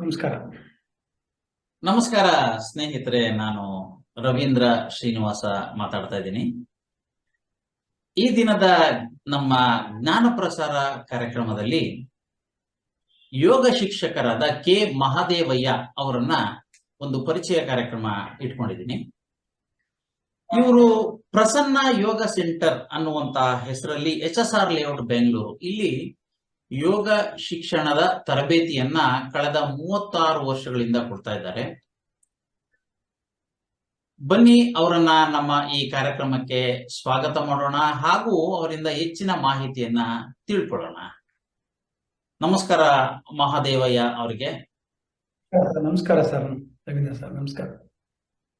ನಮಸ್ಕಾರ. ನಮಸ್ಕಾರ, ಸ್ನೇಹಿತರೆ, ನಾನು ರವೀಂದ್ರ ಶ್ರೀನಿವಾಸ ಮಾತಾಡ್ತಾ ಇದ್ದೀನಿ. ಈ ದಿನದ ನಮ್ಮ ಜ್ಞಾನ ಪ್ರಸಾರ ಕಾರ್ಯಕ್ರಮದಲ್ಲಿ ಯೋಗ ಶಿಕ್ಷಕರಾದ ಕೆ. ಮಹಾದೇವಯ್ಯ ಅವರನ್ನ ಒಂದು ಪರಿಚಯ ಕಾರ್ಯಕ್ರಮ ಇಟ್ಕೊಂಡಿದ್ದೀನಿ. ಇವರು ಪ್ರಸನ್ನ ಯೋಗ ಸೆಂಟರ್ ಅನ್ನುವಂತಹ ಹೆಸರಲ್ಲಿ H S R layout Bengaluru. ಇಲ್ಲಿ ಯೋಗ ಶಿಕ್ಷಣದ ತರಬೇತಿಯನ್ನ ಕಳೆದ ಮೂವತ್ತಾರು ವರ್ಷಗಳಿಂದ ಕೊಡ್ತಾ ಇದ್ದಾರೆ. ಬನ್ನಿ ಅವರನ್ನ ನಮ್ಮ ಈ ಕಾರ್ಯಕ್ರಮಕ್ಕೆ ಸ್ವಾಗತ ಮಾಡೋಣ ಹಾಗೂ ಅವರಿಂದ ಹೆಚ್ಚಿನ ಮಾಹಿತಿಯನ್ನ ತಿಳ್ಕೊಳ್ಳೋಣ. ನಮಸ್ಕಾರ ಮಹಾದೇವಯ್ಯ ಅವರಿಗೆ. ನಮಸ್ಕಾರ ಸರ್. ರವೀಂದ್ರ ಸರ್ ನಮಸ್ಕಾರ.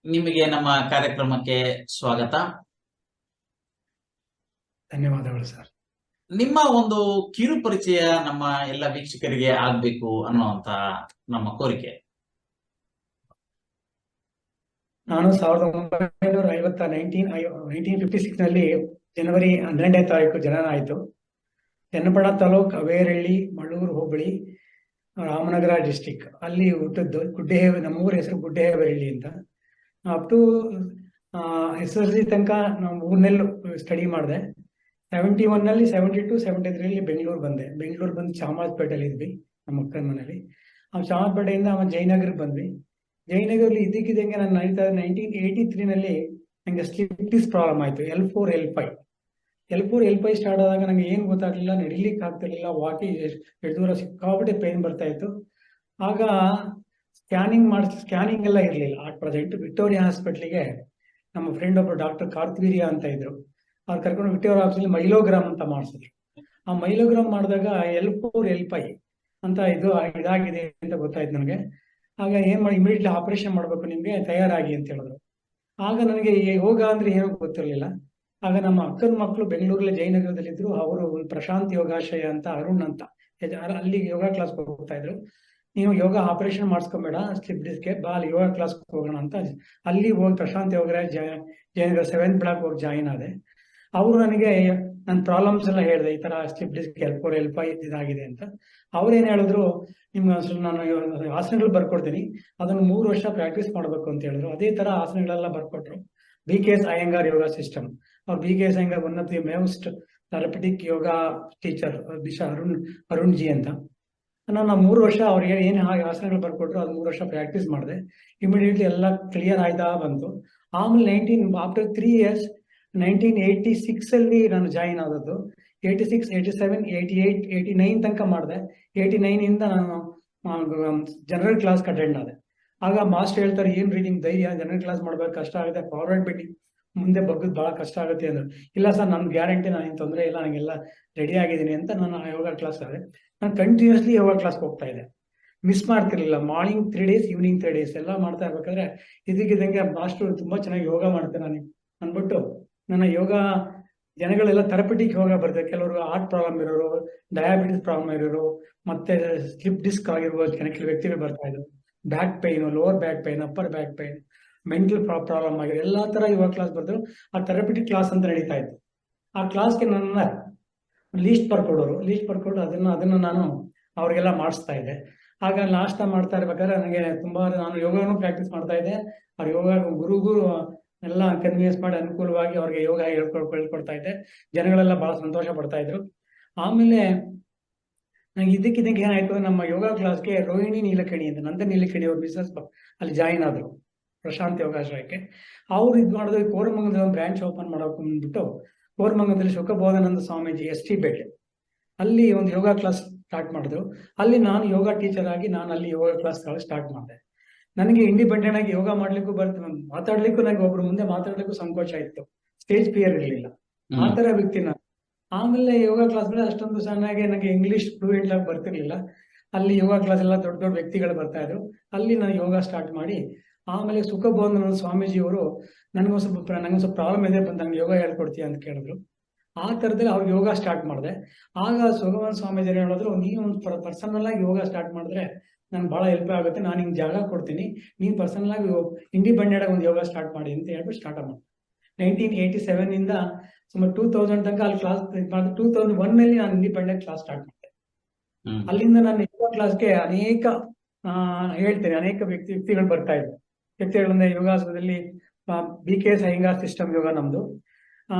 ನಿಮಗೆ ನಮ್ಮ ಕಾರ್ಯಕ್ರಮಕ್ಕೆ ಸ್ವಾಗತ. ಧನ್ಯವಾದಗಳು ಸರ್. ನಿಮ್ಮ ಒಂದು ಕಿರು ಪರಿಚಯ ನಮ್ಮ ಎಲ್ಲ ವೀಕ್ಷಕರಿಗೆ ಆಗ್ಬೇಕು ಅನ್ನುವಂತ ನಮ್ಮ ಕೋರಿಕೆ. ನಾನು ಸಾವಿರದ ಒಂಬೈನೂರ ಐವತ್ತ ನೈನ್ಟೀನ್ ನೈನ್ಟೀನ್ ಫಿಫ್ಟಿ ಸಿಕ್ಸ್ನಲ್ಲಿ ಜನವರಿ ಹನ್ನೆರಡನೇ ತಾರೀಕು ಜನನ ಆಯಿತು ಚನ್ನಪಡ ತಾಲೂಕ್ ಅವೇರಳ್ಳಿ, ಮಳ್ಳೂರು, ಹೋಬಳಿ, ರಾಮನಗರ ಡಿಸ್ಟಿಕ್. ಅಲ್ಲಿ ಹುಟ್ಟಿದ್ದು ನಮ್ಮ ಊರ ಹೆಸರು ಗುಡ್ಡೆಹೇವರಳ್ಳಿ ಅಂತ. Up to S L C ತನಕ ನಾವು ಊರ್ನಲ್ಲೂ ಸ್ಟಡಿ ಮಾಡಿದೆ. ಸೆವೆಂಟಿ ಒನ್ನಲ್ಲಿ ಸೆವೆಂಟಿ ಟು ಸೆವೆಂಟಿ ತ್ರೀಲಿ ಬೆಂಗಳೂರು ಬಂದೆ. ಬೆಂಗಳೂರು ಬಂದು ಚಾಮರಾಜಪೇಟೆಯಲ್ಲಿ ಇದ್ವಿ, ನಮ್ಮ ಅಕ್ಕನ ಮನೆಯಲ್ಲಿ ಆ ಚಾಮರಾಜಪೇಟೆಯಿಂದ ಆಮೇಲೆ ಜಯನಗರಕ್ಕೆ ಬಂದ್ವಿ. ಜಯನಗರಲ್ಲಿ ಇದ್ದಕ್ಕಿದ್ದಂಗೆ ನಾನು ನೈನ್ತ್ ನೈನ್ಟೀನ್ ಏಯ್ಟಿ ತ್ರೀನಲ್ಲಿ ನನಗೆ ಸ್ಲಿಪ್ ಡಿಸ್ ಪ್ರಾಬ್ಲಮ್ ಆಯಿತು L four L five L four L five start ಆದಾಗ ನನಗೆ ಏನು ಗೊತ್ತಾಗಲಿಲ್ಲ, ನಡಿಲಿಕ್ಕೆ ಆಗ್ತಿರ್ಲಿಲ್ಲ, ವಾಕಿಂಗ್ ಎಷ್ಟು ದೂರ ಸಿಕ್ಕಾಪಟ್ಟೆ ಪೇನ್ ಬರ್ತಾ ಇತ್ತು. ಆಗ ಸ್ಕ್ಯಾನಿಂಗ್ ಮಾಡಿಸ್ ಸ್ಕ್ಯಾನಿಂಗ್ ಎಲ್ಲ ಇರಲಿಲ್ಲ. ಆ ಪ್ರೆಸೆಂಟ್ ವಿಕ್ಟೋರಿಯಾ ಹಾಸ್ಪಿಟ್ಲಿಗೆ ನಮ್ಮ ಫ್ರೆಂಡ್ ಒಬ್ಬರು ಡಾಕ್ಟರ್ ಕಾರ್ತಿವೀರ್ಯ ಅಂತ ಇದ್ರು. ಅವ್ರು ಕರ್ಕೊಂಡು ವಿಕ್ಟೋರಿಯಾ ಆಫೀಸಲ್ಲಿ ಮೈಲೋಗ್ರಾಮ್ ಅಂತ ಮಾಡಿಸಿದ್ರು. ಆ ಮೈಲೋಗ್ರಾಮ್ ಮಾಡಿದಾಗ ಎಲ್ ಫೋರ್ ಎಲ್ ಫೈ ಅಂತ ಇದು ಇದಾಗಿದೆ ಅಂತ ಗೊತ್ತಾಯ್ತು ನನಗೆ. ಆಗ ಏನ್ ಮಾಡಿ ಇಮಿಡಿಯೇಟ್ಲಿ ಆಪರೇಷನ್ ಮಾಡಬೇಕು ನಿಮ್ಗೆ, ತಯಾರಾಗಿ ಅಂತ ಹೇಳಿದ್ರು. ಆಗ ನನಗೆ ಯೋಗ ಅಂದ್ರೆ ಏನೋ ಗೊತ್ತಿರಲಿಲ್ಲ. ಆಗ ನಮ್ಮ ಅಕ್ಕನ ಮಕ್ಕಳು ಬೆಂಗಳೂರಲ್ಲಿ ಜಯನಗರದಲ್ಲಿ ಇದ್ರು ಅವರು ಪ್ರಶಾಂತ್ ಯೋಗಾಶಯ ಅಂತ, ಅರುಣ್ ಅಂತ ಅಲ್ಲಿ ಯೋಗ ಕ್ಲಾಸ್ ಹೋಗ್ತಾ ಇದ್ರು. ನೀವು ಯೋಗ ಆಪರೇಷನ್ ಮಾಡಿಸ್ಕೊಂಬೇಡ ಸ್ಲಿಪ್ ಡಿಸ್ಗೆ ಬಾ, ಅಲ್ಲಿ ಯೋಗ ಕ್ಲಾಸ್ ಹೋಗೋಣ ಅಂತ. ಅಲ್ಲಿ ಹೋಗಿ ಪ್ರಶಾಂತ್ ಯೋಗ ಜಯನಗರ ಸೆವೆಂತ್ ಬ್ಲಾಕ್ ಹೋಗಿ ಜಾಯಿನ್ ಆದೆ. ಅವರು ನನಗೆ ನನ್ನ ಪ್ರಾಬ್ಲಮ್ಸ್ ಎಲ್ಲ ಹೇಳಿದೆ, ಈ ತರ ಸ್ಲಿಪ್ ಡಿಸ್ಕ್ ಹೆಲ್ಪ್ ಹೆಲ್ಪ್ ಇದಾಗಿದೆ ಅಂತ. ಅವ್ರೇನ್ ಹೇಳಿದ್ರು, ನಿಮ್ಗೆ ನಾನು ಆಸನಗಳು ಬರ್ಕೊಡ್ತೀನಿ, ಅದನ್ನು ಮೂರು ವರ್ಷ ಪ್ರಾಕ್ಟೀಸ್ ಮಾಡಬೇಕು ಅಂತ ಹೇಳಿದ್ರು. ಅದೇ ತರ ಆಸನಗಳೆಲ್ಲ ಬರ್ಕೊಟ್ರು. B K S Iyengar yoga system ಅವ್ರು B K S Iyengar one of the most therapeutic yoga teacher Disha Arun Arun ji ಅಂತ. ನಾನು ಮೂರು ವರ್ಷ ಅವ್ರಿಗೆ ಏನು ಆಸನಗಳು ಬರ್ಕೊಟ್ರು, ಅದು ಮೂರು ವರ್ಷ ಪ್ರಾಕ್ಟೀಸ್ ಮಾಡಿದೆ. ಇಮಿಡಿಯೇಟ್ಲಿ ಎಲ್ಲ ಕ್ಲಿಯರ್ ಆಯ್ತಾ ಬಂತು. ಆಮೇಲೆ nineteen after three years nineteen eighty six ಅಲ್ಲಿ ನಾನು ಜಾಯಿನ್ ಆದದ್ದು. Eighty six, eighty seven, eighty eight, eighty nine ತನಕ ಮಾಡಿದೆ. ಏಯ್ಟಿ ನೈನ್ ಇಂದ ನಾನು ಜನರಲ್ ಕ್ಲಾಸ್ ಅಟೆಂಡ್ ಆದೆ. ಆಗ ಮಾಸ್ಟರ್ ಹೇಳ್ತಾರೆ, ಏನ್ ರೀಡಿಂಗ್ ಧೈರ್ಯ? ಜನರಲ್ ಕ್ಲಾಸ್ ಮಾಡ್ಬೇಕು? ಕಷ್ಟ ಆಗುತ್ತೆ. ಫಾರ್ವರ್ಡ್ ಬಿಡಿ. ಮುಂದೆ ಬಗ್ಗದ್ ಬಹಳ ಕಷ್ಟ ಆಗುತ್ತೆ ಅಂದ್ರೆ. ಇಲ್ಲ ಸರ್ ನನ್ ಗ್ಯಾರಂಟಿ ನಾನು ತೊಂದರೆ ಇಲ್ಲ ನನಗೆಲ್ಲ ರೆಡಿ ಆಗಿದ್ದೀನಿ ಅಂತ ನಾನು ಯೋಗ ಕ್ಲಾಸ್ ಆದರೆ ನಾನು ಕಂಟಿನ್ಯೂಸ್ಲಿ ಯೋಗ ಕ್ಲಾಸ್ ಹೋಗ್ತಾ ಇದ್ದೆ. Miss ಮಾಡ್ತಿರ್ಲಿಲ್ಲ. Morning three days evening three days ಎಲ್ಲ ಮಾಡ್ತಾ ಇರ್ಬೇಕಾದ್ರೆ ಇದಕ್ಕಿದ್ದಂಗೆ ಮಾಸ್ಟರ್ ತುಂಬಾ ಚೆನ್ನಾಗಿ ಯೋಗ ಮಾಡ್ತೇನೆ ನಾನು ಅನ್ಬಿಟ್ಟು ನನ್ನ ಯೋಗ ಜನಗಳೆಲ್ಲ ಥೆರಪಿಟಿಕ್ ಯೋಗ ಬರ್ತದೆ. ಕೆಲವರು ಹಾರ್ಟ್ ಪ್ರಾಬ್ಲಮ್ ಇರೋರು ಡಯಾಬಿಟಿಸ್ ಪ್ರಾಬ್ಲಮ್ ಇರೋರು, ಮತ್ತೆ ಸ್ಲಿಪ್ ಡಿಸ್ಕ್ ಆಗಿರುವ ಕೆಲವು ವ್ಯಕ್ತಿಗಳು ಬರ್ತಾ ಇದ್ರು. Back pain lower back pain upper back pain mental problem ಆಗಿರೋ ಎಲ್ಲಾ ತರ ಯೋಗ ಕ್ಲಾಸ್ ಬರ್ತಾರೆ ಆ ಥೆರಪಿಟಿಕ್ ಕ್ಲಾಸ್ ಅಂತ ನಡೀತಾ ಇತ್ತು. ಆ ಕ್ಲಾಸ್ಗೆ ನನ್ನ ಲೀಸ್ಟ್ ಬರ್ಕೊಡೋರು. ಲೀಸ್ಟ್ ಬರ್ಕೊಡು, ಅದನ್ನ ಅದನ್ನ ನಾನು ಅವ್ರಿಗೆಲ್ಲ ಮಾಡಿಸ್ತಾ ಇದ್ದೆ. ಆಗ ನಾಷ್ಟ ಮಾಡ್ತಾ ಇರ್ಬೇಕಾದ್ರೆ ನನಗೆ ತುಂಬಾ ನಾನು ಯೋಗನೂ ಪ್ರಾಕ್ಟೀಸ್ ಮಾಡ್ತಾ ಇದ್ದೆ. ಅವ್ರ ಯೋಗ ಗುರುಗೂ ಎಲ್ಲ ಕನ್ವಿನ್ಸ್ ಮಾಡಿ ಅನುಕೂಲವಾಗಿ ಅವ್ರಿಗೆ ಯೋಗ ಹೇಳ್ಕೊಳ್, ಹೇಳ್ಕೊಡ್ತಾ ಇದ್ದೆ. ಜನಗಳೆಲ್ಲ ಬಹಳ ಸಂತೋಷ ಪಡ್ತಾ ಇದ್ರು. ಆಮೇಲೆ ನಂಗೆ ಇದಕ್ಕಿದ್ದಂಗೆ ಏನಾಯ್ತು, ನಮ್ಮ ಯೋಗ ಕ್ಲಾಸ್ಗೆ ರೋಹಿಣಿ ನೀಲಕಣಿ ಅಂತ ನಂದ ನೀಲಕಣಿ ಅವ್ರ ಬಿಸ್ನೆಸ್ ಅಲ್ಲಿ ಜಾಯಿನ್ ಆದ್ರು, ಪ್ರಶಾಂತ್ ಯೋಗಾಶ್ರಯಕ್ಕೆ. ಅವ್ರು ಇದು ಮಾಡಿದ್ರೆ ಕೋರಮಂಗಲದಲ್ಲಿ ಬ್ರಾಂಚ್ ಓಪನ್ ಮಾಡೋಕೆ ಬಂದ್ಬಿಟ್ಟು ಕೋರಮಂಗಲದಲ್ಲಿ ಶುಕಬೋಧಾನಂದ ಸ್ವಾಮೀಜಿ ಎಸ್ ಟಿ ಪೇಟೆ. ಅಲ್ಲಿ ಒಂದು ಯೋಗ ಕ್ಲಾಸ್ ಸ್ಟಾರ್ಟ್ ಮಾಡಿದ್ರು. ಅಲ್ಲಿ ನಾನು ಯೋಗ ಟೀಚರ್ ಆಗಿ ನಾನು ಅಲ್ಲಿ ಯೋಗ ಕ್ಲಾಸ್ ಸ್ಟಾರ್ಟ್ ಮಾಡಿದೆ. ನನಗೆ ಇಂಡಿಪೆಂಡೆಂಟ್ ಆಗಿ ಯೋಗ ಮಾಡ್ಲಿಕ್ಕೂ ಬರ್ತ ಮಾತಾಡ್ಲಿಕ್ಕೂ ನನಗೆ ಒಬ್ರು ಮುಂದೆ ಮಾತಾಡ್ಲಿಕ್ಕೂ ಸಂಕೋಚ ಇತ್ತು. ಸ್ಟೇಜ್ ಫಿಯರ್ ಇರಲಿಲ್ಲ. ಆ ತರ ವ್ಯಕ್ತಿ ನಾನು. ಆಮೇಲೆ ಯೋಗ ಕ್ಲಾಸ್ ಅಷ್ಟೊಂದು ಚೆನ್ನಾಗಿ ನನಗೆ ಇಂಗ್ಲಿಷ್ ಫ್ಲೂಯೆಂಟ್ ಆಗಿ ಬರ್ತಿರ್ಲಿಲ್ಲ. ಅಲ್ಲಿ ಯೋಗ ಕ್ಲಾಸ್ ಎಲ್ಲ ದೊಡ್ಡ ದೊಡ್ಡ ವ್ಯಕ್ತಿಗಳು ಬರ್ತಾ ಇದ್ರು. ಅಲ್ಲಿ ನಾನು ಯೋಗ ಸ್ಟಾರ್ಟ್ ಮಾಡಿ ಆಮೇಲೆ ಸುಖಬೋಧನ ಸ್ವಾಮೀಜಿ ಅವರು ನನಗೊಂದು ಸ್ವಲ್ಪ ನನಗೆ ಸ್ವಲ್ಪ ಪ್ರಾಬ್ಲಮ್ ಇದೆ ಬಂದು ನಂಗೆ ಯೋಗ ಹೇಳ್ಕೊಡ್ತೀಯ ಅಂತ ಕೇಳಿದ್ರು. ಆ ತರದಲ್ಲಿ ಅವ್ರು ಯೋಗ ಸ್ಟಾರ್ಟ್ ಮಾಡಿದೆ. ಆಗ ಸುಖಭವನ ಸ್ವಾಮೀಜಿ ಹೇಳಿದ್ರು ನೀವು ಒಂದು ಪರ್ಸನಲ್ ಆಗಿ ಯೋಗ ಸ್ಟಾರ್ಟ್ ಮಾಡಿದ್ರೆ ನಂಗೆ ಬಹಳ ಹೆಲ್ಪ್ ಆಗುತ್ತೆ ನಾನು ನಿಮ್ಗೆ ಜಾಗ ಕೊಡ್ತೀನಿ ನೀವು ಪರ್ಸನಲ್ ಆಗಿ ಇಂಡಿಪೆಂಡೆಂಟ್ ಆಗಿ ಒಂದು ಯೋಗ ಸ್ಟಾರ್ಟ್ ಮಾಡಿ ಅಂತ ಹೇಳ್ಬಿಟ್ಟು ಸ್ಟಾರ್ಟ್ ಮಾಡಿ ನೈನ್ಟೀನ್ ಏಯ್ಟಿ ಸೆವೆನ್ ಇಂದ ಸುಮಾರು ಟೂ ತೌಸಂಡ್ ತನಕ ಅಲ್ಲಿ ಕ್ಲಾಸ್ ಟೂ ತೌಸಂಡ್ ಒನ್ನಲ್ಲಿ ನಾನು ಇಂಡಿಪೆಂಡೆಂಟ್ ಕ್ಲಾಸ್ ಸ್ಟಾರ್ಟ್ ಮಾಡಿದೆ. ಅಲ್ಲಿಂದ ನಾನು ಯೋಗ ಕ್ಲಾಸ್ಗೆ ಅನೇಕ ಆ ಹೇಳ್ತೇನೆ ಅನೇಕ ವ್ಯಕ್ತಿ ವ್ಯಕ್ತಿಗಳು ಬರ್ತಾ ಇದ್ರು. ವ್ಯಕ್ತಿಗಳಿಂದ ಯೋಗಾಸನದಲ್ಲಿ B K S Iyengar system yoga ನಮ್ದು. ಆ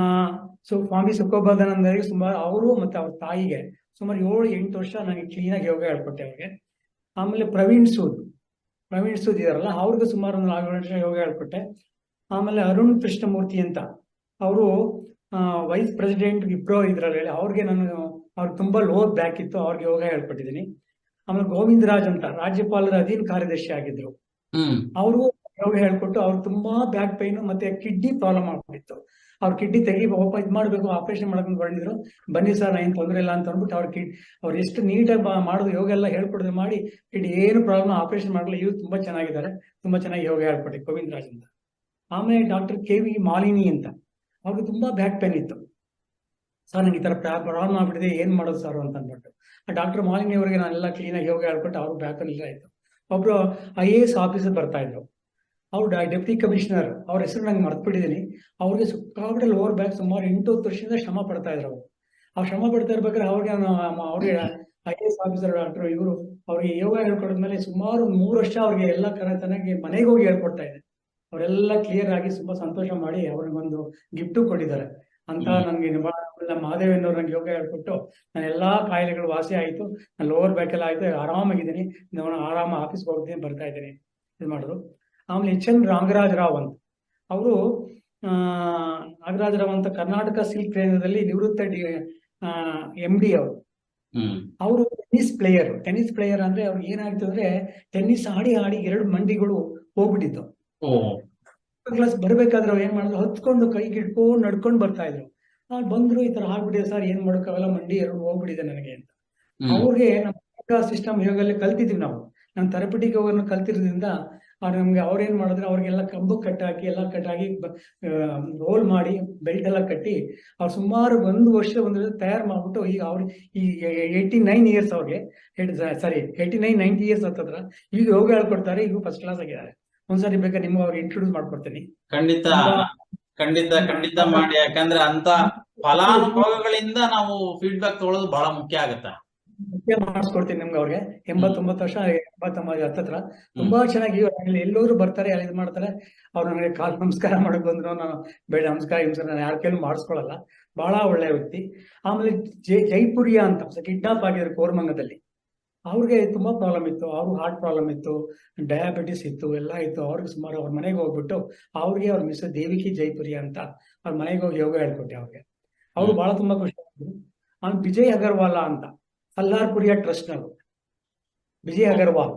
ಸೊ ಸ್ವಾಮಿ ಸುಖೋಬಾಧಾನಂದರಿಗೆ ಸುಮಾರು ಅವರು ಮತ್ತೆ ಅವ್ರ ತಾಯಿಗೆ ಸುಮಾರು ಏಳು ಎಂಟು ವರ್ಷ ನನಗೆ ಕ್ಲೀನಾಗಿ ಯೋಗ ಹೇಳ್ಕೊಟ್ಟೆ ಅವ್ರಿಗೆ. ಆಮೇಲೆ ಪ್ರವೀಣ್ ಸೂದ್. ಪ್ರವೀಣ್ ಸೂದ್ ಇದಾರಲ್ಲ ಅವ್ರಿಗೆ ಸುಮಾರು ಒಂದು ನಾಲ್ಕು ವರ್ಷ ಯೋಗ ಹೇಳ್ಕೊಟ್ಟೆ. ಆಮೇಲೆ ಅರುಣ್ ಕೃಷ್ಣಮೂರ್ತಿ ಅಂತ ಅವರು ವೈಸ್ ಪ್ರೆಸಿಡೆಂಟ್ ವಿಪ್ರೋ ಇದ್ರಲ್ಲಿ ಅವ್ರಿಗೆ ನಾನು ಅವ್ರಿಗೆ ತುಂಬಾ ಲೋದ್ ಬ್ಯಾಕ್ ಇತ್ತು ಅವ್ರಿಗೆ ಯೋಗ ಹೇಳ್ಕೊಟ್ಟಿದ್ದೀನಿ. ಆಮೇಲೆ ಗೋವಿಂದ ರಾಜ್ ಅಂತ ರಾಜ್ಯಪಾಲರ ಅಧೀನ ಕಾರ್ಯದರ್ಶಿ ಆಗಿದ್ರು. ಅವರು ಯೋಗ ಹೇಳ್ಕೊಟ್ಟು ಅವ್ರು ತುಂಬಾ ಬ್ಯಾಕ್ ಪೈನ್ ಮತ್ತೆ ಕಿಡ್ನಿ ಪ್ರಾಬ್ಲಮ್ ಆಗ್ಬಿಟ್ಟಿತ್ತು. ಅವ್ರ ಕಿಡ್ನಿ ತೆಗಿ ಹೋಪ ಇದ್ ಮಾಡಬೇಕು ಆಪರೇಷನ್ ಮಾಡ್ಕೊಂಡು ಬಂದಿದ್ರು. ಬನ್ನಿ ಸರ್ ಏನ್ ತೊಂದರೆ ಇಲ್ಲ ಅಂತ ಅಂದ್ಬಿಟ್ಟು ಅವ್ರ ಕಿಡ್ ಅವ್ರು ಎಷ್ಟು ನೀಟಾಗಿ ಮಾಡೋದು, ಯೋಗ ಎಲ್ಲ ಹೇಳ್ಕೊಡೋದು ಮಾಡಿ ಕಿಡ್ನಿ ಏನು ಪ್ರಾಬ್ಲಮ್ ಆಪರೇಷನ್ ಮಾಡಲ್ಲ ಇವ್ರು ತುಂಬಾ ಚೆನ್ನಾಗಿದ್ದಾರೆ. ತುಂಬಾ ಚೆನ್ನಾಗಿ ಯೋಗ ಹೇಳ್ಕೊಟ್ಟೆ ಗೋವಿಂದ ರಾಜ್ ಅಂತ. ಆಮೇಲೆ ಡಾಕ್ಟರ್ ಕೆ ವಿ ಮಾಲಿನಿ ಅಂತ. ಅವ್ರಿಗೆ ತುಂಬಾ ಬ್ಯಾಕ್ ಪೇನ್ ಇತ್ತು. ಸರ್ ನಂಗೆ ಈ ತರ ಪ್ರಾಬ್ಲಮ್ ಆಗ್ಬಿಟ್ಟಿದೆ, ಏನ್ ಮಾಡೋದು ಸರ್ ಅಂತ ಅಂದ್ಬಿಟ್ಟು. ಆ ಡಾಕ್ಟರ್ ಮಾಲಿನಿ ಅವರಿಗೆ ನಾನೆಲ್ಲ ಕ್ಲೀನಾಗಿ ಯೋಗ ಹೇಳ್ಕೊಟ್ಟು ಅವ್ರು ಬ್ಯಾಕ್ ಇಲ್ಲ ಆಯ್ತು ಒಬ್ರು ಐ ಎ ಎಸ್ ಆಫೀಸರ್ ಬರ್ತಾ ಇದ್ರು. ಅವ್ರು ಡೆಪ್ಟಿ ಕಮಿಷನರ್ ಅವ್ರ ಹೆಸರು ನಂಗೆ ಮರ್ತ್ಬಿಟ್ಟಿದ್ದೀನಿ ಅವ್ರಿಗೆ ಸಿಕ್ಕಾಪಟ್ಟೆ ಲೋವರ್ ಬ್ಯಾಕ್ ಸುಮಾರು ಎಂಟು ಹತ್ತು ವರ್ಷದಿಂದ ಶ್ರಮ ಪಡ್ತಾ ಇದ್ರು ಅವರು. ಅವ್ರು ಶ್ರಮ ಪಡ್ತಾ ಇರ್ಬೇಕಾದ್ರೆ ಅವ್ರಿಗೆ ಅವ್ರಿಗೆ I A S officer doctor ಇವರು ಅವ್ರಿಗೆ ಯೋಗ ಹೇಳ್ಕೊಡಿದ್ಮೇಲೆ ಸುಮಾರು ಮೂರು ವರ್ಷ ಅವ್ರಿಗೆ ಎಲ್ಲ ತನಗೆ ಮನೆಗೆ ಹೋಗಿ ಹೇಳ್ಕೊಡ್ತಾ ಇದೆ ಅವರೆಲ್ಲ ಕ್ಲಿಯರ್ ಆಗಿ ತುಂಬಾ ಸಂತೋಷ ಮಾಡಿ ಅವ್ರಿಗೊಂದು ಗಿಫ್ಟು ಕೊಟ್ಟಿದ್ದಾರೆ. ಅಂತ ನನಗೆ ನಮ್ಮ ಮಹಾದೇವನವ್ರು ನಂಗೆ ಯೋಗ ಹೇಳ್ಕೊಟ್ಟು ನಾನು ಎಲ್ಲಾ ಕಾಯಿಲೆಗಳು ವಾಸಿ ಆಯ್ತು. ನಾನು ಲೋವರ್ ಬ್ಯಾಕ್ ಎಲ್ಲ ಆಯ್ತು ಆರಾಮಾಗಿದ್ದೀನಿ. ನಾನು ಆರಾಮ ಆಫೀಸ್ಗೆ ಹೋಗ್ತೀನಿ ಬರ್ತಾ ಇದ್ದೀನಿ. ಇದು ಮಾಡೋದು ಆಮೇಲೆ ಎಚ್ ಎನ್ ರಾಂಗರಾಜ್ ರಾವ್ ಅಂತ. ಅವರು ಆ ನಾಗರಾಜ್ ರಾವ್ ಅಂತ ಕರ್ನಾಟಕ ಸಿಲ್ಕ್ ಕೇಂದ್ರದಲ್ಲಿ ನಿವೃತ್ತ ಡಿ ಎಂ ಡಿ ಅವರು. ಅವರು ಟೆನ್ನಿಸ್ ಪ್ಲೇಯರ್ ಟೆನ್ನಿಸ್ ಪ್ಲೇಯರ್ ಅಂದ್ರೆ ಅವ್ರಿಗೆ ಏನಾಯ್ತು ಅಂದ್ರೆ ಟೆನ್ನಿಸ್ ಆಡಿ ಆಡಿ ಎರಡು ಮಂಡಿಗಳು ಹೋಗ್ಬಿಟ್ಟಿದ್ದು ಕ್ಲಾಸ್ ಬರ್ಬೇಕಾದ್ರೆ ಅವ್ರು ಏನ್ ಮಾಡಿದ್ರು? ಹತ್ಕೊಂಡು ಕೈ ಇಟ್ಕೊಂಡು ನಡ್ಕೊಂಡು ಬರ್ತಾ ಇದ್ರು. ಅವ್ರು ಬಂದ್ರು ಈ ತರ ಆಗ್ಬಿಟ್ಟಿದೆ ಸರ್ ಏನ್ ಮಾಡೋಕ್ಕಾಗಲ್ಲ ಮಂಡಿ ಎರಡು ಹೋಗ್ಬಿಟ್ಟಿದೆ ನನಗೆ ಅಂತ. ಅವ್ರಿಗೆ ನಮ್ಮ ಸಿಸ್ಟಮ್ ಯೋಗಲ್ಲಿ ಕಲ್ತಿದ್ವಿ ನಾವು. ನಮ್ಮ ಥೆರಪಿಟಿಕ್ ಯೋಗನ ಕಲ್ತಿರೋದ್ರಿಂದ ಅವ್ರು ನಮ್ಗೆ ಅವ್ರೇನ್ ಮಾಡಿದ್ರೆ, ಅವ್ರಿಗೆಲ್ಲ ಕಂಬು ಕಟ್ಟಾಕಿ, ಎಲ್ಲ ಕಟ್ಟಾಕಿ ರೋಲ್ ಮಾಡಿ ಬೆಲ್ಟ್ ಎಲ್ಲ ಕಟ್ಟಿ, ಅವ್ರು ಸುಮಾರು ಒಂದು ವರ್ಷ ಒಂದು ತಯಾರು ಮಾಡ್ಬಿಟ್ಟು, ಈಗ ಅವ್ರು, ಈ ಏಯ್ಟಿ ನೈನ್ ಇಯರ್ಸ್ ಅವ್ರಿಗೆ sorry eighty nine ninety years ಹತ್ತತ್ರ, ಈಗ ಯೋಗ ಹೇಳ್ಕೊಡ್ತಾರೆ, ಈಗ ಫಸ್ಟ್ ಕ್ಲಾಸ್ ಆಗಿದ್ದಾರೆ. ಒಂದ್ಸರಿ ಬೇಕಾದ್ರೆ ನಿಮ್ಗೆ ಅವ್ರಿಗೆ ಇಂಟ್ರೊಡ್ಯೂಸ್ ಮಾಡ್ಕೊಡ್ತೀನಿ. ಖಂಡಿತ ಖಂಡಿತ ಖಂಡಿತ ಮಾಡಿ, ಯಾಕಂದ್ರೆ ಅಂತ ಫಲಾನುಭವಗಳಿಂದ ನಾವು ಫೀಡ್ಬ್ಯಾಕ್ ತಗೊಳ್ಳೋದು ಬಹಳ ಮುಖ್ಯ ಆಗತ್ತ. ಮಾಡಿಸ್ಕೊಡ್ತೀನಿ ನಿಮ್ಗೆ ಅವ್ರಿಗೆ. ಎಂಬತ್ತೊಂಬತ್ತು ವರ್ಷ ಎಂಬತ್ತೊಂಬತ್ತು ಹತ್ತತ್ರ. ತುಂಬಾ ಚೆನ್ನಾಗಿ ಅಲ್ಲಿ ಎಲ್ಲೋದ್ರು ಬರ್ತಾರೆ ಇದು ಮಾಡ್ತಾರೆ ಅವ್ರು ನನಗೆ ಕಾಲ್ ನಮಸ್ಕಾರ ಮಾಡಕ್ ಬಂದ್ರು ನಾನು ಬೇಡ ನಮಸ್ಕಾರ ಹಿಂಸೆ ನಾನು ಯಾರ ಕೈಲೂ ಮಾಡಿಸ್ಕೊಳಲ್ಲ. ಬಹಳ ಒಳ್ಳೆ ವ್ಯಕ್ತಿ. ಆಮೇಲೆ ಜೈ ಜೈಪುರಿಯಾ ಅಂತ ಕಿಡ್ನಾಪ್ ಆಗಿದ್ರು ಕೋರ್ಮಂಗದಲ್ಲಿ. ಅವ್ರಿಗೆ ತುಂಬಾ ಪ್ರಾಬ್ಲಮ್ ಇತ್ತು. ಅವ್ರಿಗೆ ಹಾರ್ಟ್ ಪ್ರಾಬ್ಲಮ್ ಇತ್ತು. ಡಯಾಬಿಟಿಸ್ ಇತ್ತು ಎಲ್ಲ ಇತ್ತು. ಅವ್ರಿಗೆ ಸುಮಾರು ಅವ್ರ ಮನೆಗೆ ಹೋಗ್ಬಿಟ್ಟು ಅವ್ರಿಗೆ ಅವ್ರ ಮಿಸ್ ದೇವಿಕಿ ಜೈಪುರಿಯ ಅಂತ ಅವ್ರ ಮನೆಗೆ ಹೋಗಿ ಯೋಗ ಹೇಳ್ಕೊಟ್ಟೆ ಅವ್ರಿಗೆ. ಅವ್ರು ಬಹಳ ತುಂಬಾ ಖುಷಿ ಆಗಿದ್ರು ಆಮೇಲೆ ವಿಜಯ್ ಅಗರ್ವಾಲ ಅಂತ. ಸಲ್ಲಾರ್ಪುರಿಯ ಟ್ರಸ್ಟ್ನವರು ವಿಜಯ್ ಅಗರ್ವಾಲ್.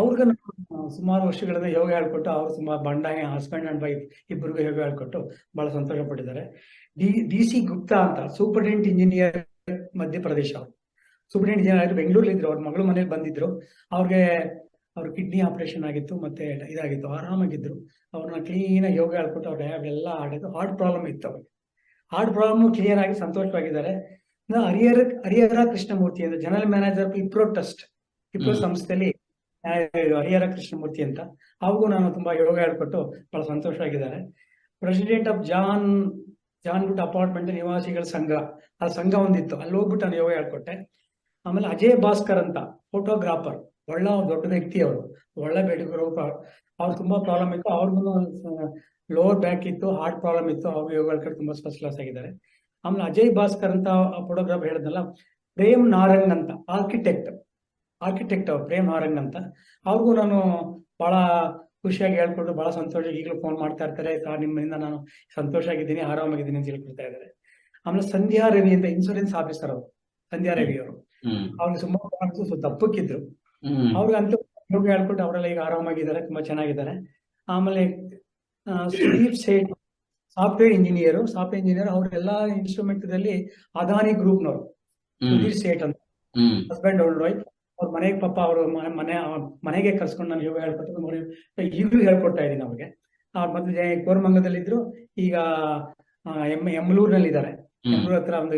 ಅವ್ರಿಗೆ ನಾನು ಸುಮಾರು ವರ್ಷಗಳಿಂದ ಯೋಗ ಹೇಳ್ಕೊಟ್ಟು ಅವ್ರು ಸುಮಾರು ಬಂಡಾಯ ಹಸ್ಬೆಂಡ್ ಅಂಡ್ ವೈಫ್ ಇಬ್ಬರಿಗೂ ಯೋಗ ಹೇಳ್ಕೊಟ್ಟು ಬಹಳ ಸಂತೋಷ ಪಟ್ಟಿದ್ದಾರೆ. ಡಿ ಡಿ ಸಿ ಗುಪ್ತಾ ಅಂತ ಸೂಪರಿಂಟೆಂಡೆಂಟ್ ಇಂಜಿನಿಯರ್ ಮಧ್ಯಪ್ರದೇಶ ಅವರು. ಸೂಪರಿಂಟೆಂಡೆಂಟ್ ಇಂಜಿನಿಯರ್ ಬೆಂಗಳೂರಲ್ಲಿ ಇದ್ರು ಅವ್ರ ಮಗಳು ಮನೇಲಿ ಬಂದಿದ್ರು. ಅವ್ರಿಗೆ ಅವ್ರ ಕಿಡ್ನಿ ಆಪರೇಷನ್ ಆಗಿತ್ತು ಮತ್ತೆ ಇದಾಗಿತ್ತು ಆರಾಮಾಗಿದ್ರು. ಅವ್ರನ್ನ ಕ್ಲೀನ್ ಆಗಿ ಯೋಗ ಹೇಳ್ಕೊಟ್ಟು ಅವ್ರ ಎಲ್ಲ ಆಡಿದ್ದು ಹಾರ್ಟ್ ಪ್ರಾಬ್ಲಮ್ ಇತ್ತು ಅವ್ರಿಗೆ. ಹಾರ್ಟ್ ಪ್ರಾಬ್ಲಮ್ ಕ್ಲಿಯರ್ ಆಗಿ ಸಂತೋಷವಾಗಿದ್ದಾರೆ. ಹರಿಹರ ಹರಿಹರ ಕೃಷ್ಣಮೂರ್ತಿ ಅಂತ general manager Wipro trust Wipro. ಸಂಸ್ಥೆಯಲ್ಲಿ ಹರಿಹರ ಕೃಷ್ಣಮೂರ್ತಿ ಅಂತ. ಅವ್ರಿಗೂ ನಾನು ತುಂಬಾ ಯೋಗ ಹೇಳ್ಕೊಟ್ಟು ಬಹಳ ಸಂತೋಷ ಆಗಿದ್ದಾರೆ ಪ್ರೆಸಿಡೆಂಟ್ ಆಫ್ ಜಾನ್ ಜಾನ್ ಬಿಟ್ ಅಪಾರ್ಟ್ಮೆಂಟ್ ನಿವಾಸಿಗಳ ಸಂಘ. ಆ ಸಂಘ ಒಂದಿತ್ತು. ಅಲ್ಲಿ ಹೋಗ್ಬಿಟ್ಟು ನಾನು ಯೋಗ ಹೇಳ್ಕೊಟ್ಟೆ. ಆಮೇಲೆ ಅಜಯ್ ಭಾಸ್ಕರ್ ಅಂತ ಫೋಟೋಗ್ರಾಫರ್ ಒಳ್ಳೆ ದೊಡ್ಡ ವ್ಯಕ್ತಿ ಅವರು. ಒಳ್ಳೆ ಬೆಳಗರು ಅವ್ರು ತುಂಬಾ ಪ್ರಾಬ್ಲಮ್ ಇತ್ತು. ಅವ್ರಿಗೂ ಲೋವರ್ ಬ್ಯಾಕ್ ಇತ್ತು ಹಾರ್ಟ್ ಪ್ರಾಬ್ಲಮ್ ಇತ್ತು. ಅವ್ರು ಯೋಗ ಹೇಳ್ಕೊಂಡು ತುಂಬಾ ಫಸ್ಟ್ ಕ್ಲಾಸ್ ಆಗಿದ್ದಾರೆ. ಆಮೇಲೆ ಅಜಯ್ ಭಾಸ್ಕರ್ ಅಂತ ಫೋಟೋಗ್ರಾಫ್ ಹೇಳಿದ್ನಲ್ಲ ಪ್ರೇಮ್ ನಾರಂಗ್ ಅಂತ ಆರ್ಕಿಟೆಕ್ಟ್ ಆರ್ಕಿಟೆಕ್ಟ್ ಅವ್ರು ಪ್ರೇಮ್ ನಾರಂಗ್ ಅಂತ. ಅವ್ರಿಗೂ ನಾನು ಬಹಳ ಖುಷಿಯಾಗಿ ಹೇಳ್ಕೊಂಡು ಬಹಳ ಸಂತೋಷ. ಈಗಲೂ ಫೋನ್ ಮಾಡ್ತಾ ಇರ್ತಾರೆ ಸರ್ ನಿಮ್ಮಿಂದ ನಾನು ಸಂತೋಷ ಆಗಿದ್ದೀನಿ ಆರಾಮಾಗಿದ್ದೀನಿ ಅಂತ ಹೇಳ್ಕೊಳ್ತಾ ಇದ್ದಾರೆ. ಆಮೇಲೆ ಸಂಧ್ಯಾ ರವಿ ಅಂತ ಇನ್ಸೂರೆನ್ಸ್ ಆಫೀಸರ್ ಅವರು ಸಂಧ್ಯಾ ರವಿ ಅವರು. ಅವ್ರಿಗೆ ಸುಮಾರು ದಪ್ಪಕ್ಕಿದ್ರು ಅವ್ರಿಗೆ ಅಂತ ಹೇಳ್ಕೊಟ್ಟು ಅವರೆಲ್ಲ ಈಗ ಆರಾಮಾಗಿದ್ದಾರೆ ತುಂಬಾ ಚೆನ್ನಾಗಿದ್ದಾರೆ. ಆಮೇಲೆ Sudeep Seth software engineer software engineer ಅವರೆಲ್ಲ ಇನ್ಸ್ಟ್ರೂಮೆಂಟ್ ದಲ್ಲಿ ಅದಾನಿ ಗ್ರೂಪ್ ನವರು. ಸುಧೀರ್ ಸೇಠ್ ಅಂತ. ಹಸ್ಬೆಂಡ್ ಅವ್ರ ವೈಫ್ ಅವ್ರ ಮನೆಗೆ ಪಾಪ ಅವರು ಮನೆ ಮನೆಗೆ ಕರ್ಸ್ಕೊಂಡು ನಾನು ಯೋಗ ಹೇಳ್ಕೊಟ್ಟು ಈಗಲೂ ಹೇಳ್ಕೊಡ್ತಾ ಇದ್ದೀನಿ ಅವ್ರಿಗೆ. ಅವ್ರ ಮೊದಲು ಕೋರಮಂಗಲದಲ್ಲಿ ಇದ್ರು ಈಗ ಎಂ ಎಮ್ಲೂರ್ನಲ್ಲಿ ಇದ್ದಾರೆ ಎಮ್ಲೂರ್ ಹತ್ರ ಒಂದು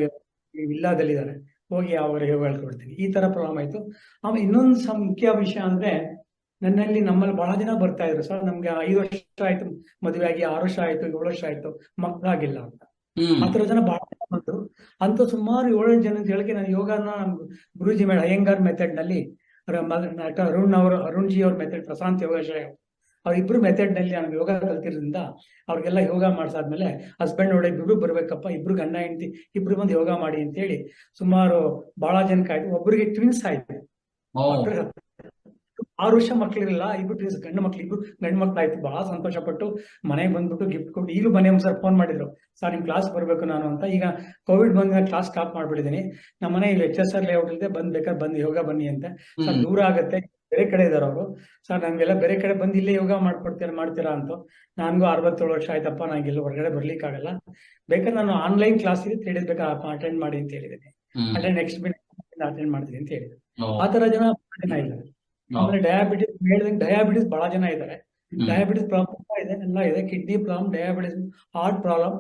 ವಿಲ್ಲಾದಲ್ಲಿ ಇದ್ದಾರೆ ಹೋಗಿ ಅವ್ರಿಗೆ ಯೋಗ ಹೇಳ್ಕೊಡ್ತೀನಿ. ಈ ತರ ಪ್ರಾಬ್ಲಮ್ ಆಯ್ತು. ಆಮೇಲೆ ಇನ್ನೊಂದು ಮುಖ್ಯ ವಿಷಯ ಅಂದ್ರೆ ನನ್ನಲ್ಲಿ ನಮ್ಮಲ್ಲಿ ಬಹಳ ಜನ ಬರ್ತಾ ಇದ್ರು. ಸರ್ ನಮ್ಗೆ ಐದು ವರ್ಷ ಆಯ್ತು ಮದುವೆ ಆಗಿ ಆರು ವರ್ಷ ಆಯ್ತು ಏಳು ವರ್ಷ ಆಯ್ತು ಮಕ್ಕಳಾಗಿಲ್ಲ ಅಂತ. ಹತ್ತಿರ ಜನ ಬಹಳ ಜನ ಬಂದ್ರು. ಅಂತ ಸುಮಾರು ಏಳು ಜನ ಹೇಳಿಕೆ ನಾನು ಯೋಗನ ಗುರುಜಿ ಮೇಡ ಅಯ್ಯಂಗಾರ್ ಮೆಥಡ್ನಲ್ಲಿ ಅವರ ಅರುಣ್ ಅವರು ಅರುಣ್ ಜಿ ಅವ್ರ ಮೆಥಡ್ ಪ್ರಶಾಂತ್ ಯೋಗಾಶ್ರಯ ಅವ್ರಿಬ್ರು ಮೆಥಡ್ನಲ್ಲಿ ನಾನು ಯೋಗ ಕಲ್ತಿರೋದ್ರಿಂದ ಅವ್ರಿಗೆಲ್ಲ ಯೋಗ ಮಾಡ್ಸಾದ್ಮೇಲೆ ಹಸ್ಬೆಂಡ್ ಒಳ್ಳೆ ಇಬ್ರು ಬರ್ಬೇಕಪ್ಪ ಇಬ್ರು ಗಂಡ ಹೆಂಡತಿ ಇಬ್ರು ಬಂದು ಯೋಗ ಮಾಡಿ ಅಂತ ಹೇಳಿ ಸುಮಾರು ಬಹಳ ಜನಕ್ಕೆ ಆಯ್ತು. ಒಬ್ಬರಿಗೆ ಟ್ವಿನ್ಸ್ ಆಯ್ತು. ಆರು ವರ್ಷ ಮಕ್ಳಿರಲಿಲ್ಲ ಟ್ವಿನ್ಸ್ ಗಂಡು ಮಕ್ಳು ಇಬ್ರು ಗಂಡು ಮಕ್ಳು ಆಯ್ತು ಬಹಳ ಸಂತೋಷ ಪಟ್ಟು ಮನೆಗೆ ಬಂದ್ಬಿಟ್ಟು ಗಿಫ್ಟ್ ಕೊಟ್ಟು ಈಗಲೂ ಮನೆ ಸರ್ ಫೋನ್ ಮಾಡಿದ್ರು ಸರ್ ನಿಮ್ ಕ್ಲಾಸ್ ಬರ್ಬೇಕು ನಾನು ಅಂತ. ಈಗ ಕೋವಿಡ್ ಬಂದ ಕ್ಲಾಸ್ ಸ್ಟಾಪ್ ಮಾಡ್ಬಿಟ್ಟಿದ್ದೀನಿ ನಮ್ಮ ಮನೆ ಇಲ್ಲಿ ಎಚ್ ಎಸ್ ಆರ್ ಲೇಔಟ್ ಇದೆ ಬಂದ್ ಬೇಕಾದ್ರೆ ಬಂದು ಯೋಗ ಬನ್ನಿ ಅಂತ. ಸರ್ ದೂರ ಆಗತ್ತೆ ಬೇರೆ ಕಡೆ ಇದಾರೆ ಅವರು. ಸರ್ ನಂಗೆಲ್ಲ ಬೇರೆ ಕಡೆ ಬಂದು ಇಲ್ಲೇ ಯೋಗ ಮಾಡ್ಕೊಡ್ತೀರಾ ಮಾಡ್ತೀರಾ ಅಂತ. ನನಗೂ ಅರವತ್ತೇಳು ವರ್ಷ ಆಯ್ತಪ್ಪ ನಂಗೆಲ್ಲ ಹೊರಗಡೆ ಬರ್ಲಿಕ್ಕಾಗಲ್ಲ ಬೇಕಾದ್ರೆ ನಾನು ಆನ್ಲೈನ್ ಕ್ಲಾಸ್ ಇದೆ ತ್ರೀ ಡೇಸ್ ಬೇಕಾ ಅಟೆಂಡ್ ಮಾಡಿ ಅಂತ ಹೇಳಿದ್ದೀನಿ. ಅಟೆಂಡ್ ನೆಕ್ಸ್ಟ್ ಅಟೆಂಡ್ ಮಾಡ್ತೀನಿ ಅಂತ ಹೇಳಿದ್ರು. ಆತರ ಆ ತರ ಜನ ಓ, ಆಮೇಲೆ ಡಯಾಬಿಟಿಸ್ ಹೇಳಿದಂಗೆ ಡಯಾಬಿಟಿಸ್ ಬಹಳ ಜನ ಇದ್ದಾರೆ ಡಯಾಬಿಟಿಸ್ ಪ್ರಾಬ್ಲಮ್ ಇದೆ ಎಲ್ಲ ಇದೆ. Kidney problem diabetes heart problem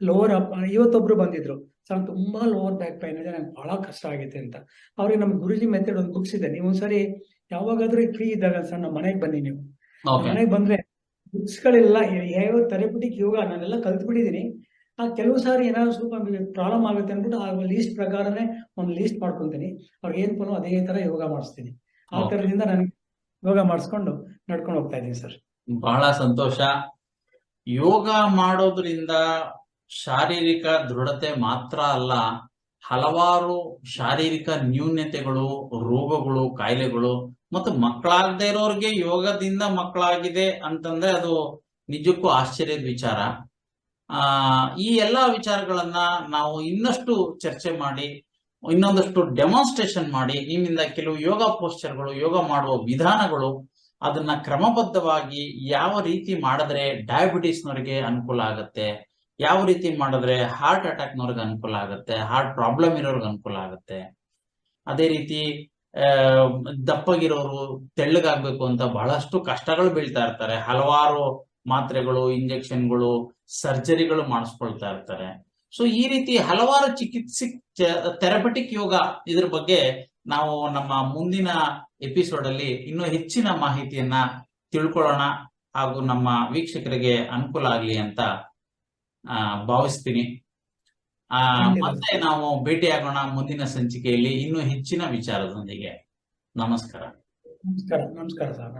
lower up ಇವತ್ತೊಬ್ರು ಬಂದಿದ್ರು. ಸರ್ ತುಂಬಾ ಲೋವರ್ ಬ್ಯಾಕ್ ಪೈನ್ ಇದೆ ನಂಗೆ ಬಹಳ ಕಷ್ಟ ಆಗಿದೆ ಅಂತ. ಅವ್ರಿಗೆ ನಮ್ಮ ಗುರುಜಿ ಮೆಥಡ್ ಒಂದು ಬುಕ್ಸ್ ಇದೆ ನೀವು ಒಂದ್ಸರಿ ಯಾವಾಗಾದ್ರೂ ಫ್ರೀ ಇದ್ದಾಗ ಸರ್ ನಮ್ಮ ಮನೆಗೆ ಬನ್ನಿ ನೀವು. ಮನೆಗೆ ಬಂದ್ರೆ ಬುಕ್ಸ್ ಗಳೆಲ್ಲ ಯಾವ ಥೆರಪಿಟಿಕ್ ಯೋಗ ನಾನೆಲ್ಲ ಕಲ್ತು ಬಿಟ್ಟಿದ್ದೀನಿ ಆ ಕೆಲವು ಸಾರಿ ಏನಾದ್ರು ಸ್ವಲ್ಪ ಪ್ರಾಬ್ಲಮ್ ಆಗುತ್ತೆ ಅಂದ್ಬಿಟ್ಟು ಆ ಲೀಸ್ಟ್ ಪ್ರಕಾರನೇ ಒಂದು ಲೀಸ್ಟ್ ಮಾಡ್ಕೊಂತೀನಿ. ಅವ್ರಿಗೆ ಏನ್ ಅದೇ ತರ ಯೋಗ ಮಾಡಿಸ್ತೀನಿ. ಆ. ತರದಿಂದ ನನಗೆ ಯೋಗ ಮಾಡಿಸ್ಕೊಂಡು ನಡ್ಕೊಂಡು ಹೋಗ್ತಾ ಇದ್ದೀನಿ ಸರ್. ಬಹಳ ಸಂತೋಷ. ಯೋಗ ಮಾಡೋದ್ರಿಂದ ಶಾರೀರಿಕ ದೃಢತೆ ಮಾತ್ರ ಅಲ್ಲ ಹಲವಾರು ಶಾರೀರಿಕ ನ್ಯೂನ್ಯತೆಗಳು ರೋಗಗಳು ಕಾಯಿಲೆಗಳು ಮತ್ತು ಮಕ್ಕಳಾಗದೇ ಇರೋರಿಗೆ ಯೋಗದಿಂದ ಮಕ್ಕಳಾಗಿದೆ ಅಂತಂದ್ರೆ ಅದು ನಿಜಕ್ಕೂ ಆಶ್ಚರ್ಯದ ವಿಚಾರ. ಆ ಈ ಎಲ್ಲಾ ವಿಚಾರಗಳನ್ನ ನಾವು ಇನ್ನಷ್ಟು ಚರ್ಚೆ ಮಾಡಿ ಇನ್ನೊಂದಷ್ಟು ಡೆಮಾನ್ಸ್ಟ್ರೇಷನ್ ಮಾಡಿ ನಿಮ್ಮಿಂದ ಕೆಲವು ಯೋಗ ಪೋಸ್ಚರ್ಗಳು ಯೋಗ ಮಾಡುವ ವಿಧಾನಗಳು ಅದನ್ನ ಕ್ರಮಬದ್ಧವಾಗಿ ಯಾವ ರೀತಿ ಮಾಡಿದ್ರೆ ಡಯಾಬಿಟಿಸ್ನವರಿಗೆ ಅನುಕೂಲ ಆಗುತ್ತೆ, ಯಾವ ರೀತಿ ಮಾಡಿದ್ರೆ ಹಾರ್ಟ್ ಅಟ್ಯಾಕ್ನವ್ರಿಗೆ ಅನುಕೂಲ ಆಗುತ್ತೆ ಹಾರ್ಟ್ ಪ್ರಾಬ್ಲಮ್ ಇರೋರ್ಗೆ ಅನುಕೂಲ ಆಗುತ್ತೆ, ಅದೇ ರೀತಿ ದಪ್ಪಗಿರೋರು ತೆಳ್ಳಗಾಗ್ಬೇಕು ಅಂತ ಬಹಳಷ್ಟು ಕಷ್ಟಗಳು ಬೀಳ್ತಾ ಇರ್ತಾರೆ. ಹಲವಾರು ಮಾತ್ರೆಗಳು ಇಂಜೆಕ್ಷನ್ಗಳು ಸರ್ಜರಿಗಳು ಮಾಡಿಸ್ಕೊಳ್ತಾ ಇರ್ತಾರೆ. ಸೊ ಈ ರೀತಿ ಹಲವಾರು ಚಿಕಿತ್ಸೆ ಥೆರಪಟಿಕ್ ಯೋಗ ಇದ್ರ ಬಗ್ಗೆ ನಾವು ನಮ್ಮ ಮುಂದಿನ ಎಪಿಸೋಡ್ ಅಲ್ಲಿ ಇನ್ನೂ ಹೆಚ್ಚಿನ ಮಾಹಿತಿಯನ್ನ ತಿಳ್ಕೊಳ್ಳೋಣ ಹಾಗೂ ನಮ್ಮ ವೀಕ್ಷಕರಿಗೆ ಅನುಕೂಲ ಆಗ್ಲಿ ಅಂತ ಆ, ಭಾವಿಸ್ತೀನಿ. ಆ ಮತ್ತೆ ನಾವು ಭೇಟಿಯಾಗೋಣ ಮುಂದಿನ ಸಂಚಿಕೆಯಲ್ಲಿ ಇನ್ನೂ ಹೆಚ್ಚಿನ ವಿಚಾರದೊಂದಿಗೆ. ನಮಸ್ಕಾರ. ನಮಸ್ಕಾರ ನಮಸ್ಕಾರ ಸರ್.